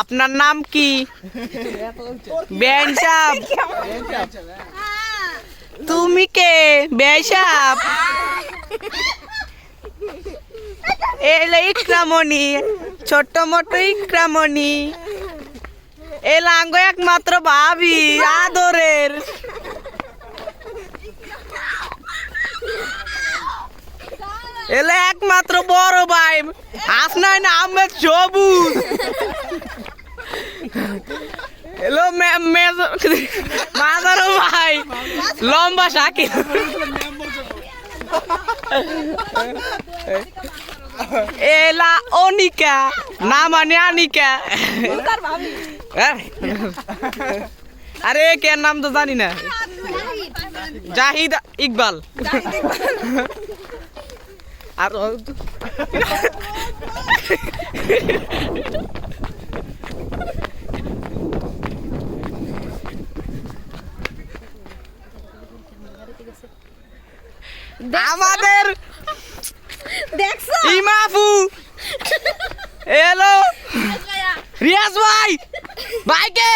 আপনার নাম কি? তুমি কে? সাহেব। এলে ইকরামণি ছোট্ট মোটো ইকরামণি। এ লাঙ্গ একমাত্র ভাবি আদরের। এলে একমাত্র বড় ভাই। হাসনাইন আহমেদ সবুজ। হ্যালো মাদারো ভাই। লম্বা শাকিব এলা অনিকা, না মানে হ্যাঁ? আরে কে নাম তো জানি না। জাহিদ ইকবাল। আর আমাদের দেখছ? ইমাফু। হ্যালো রিয়াজ ভাই ভাইকে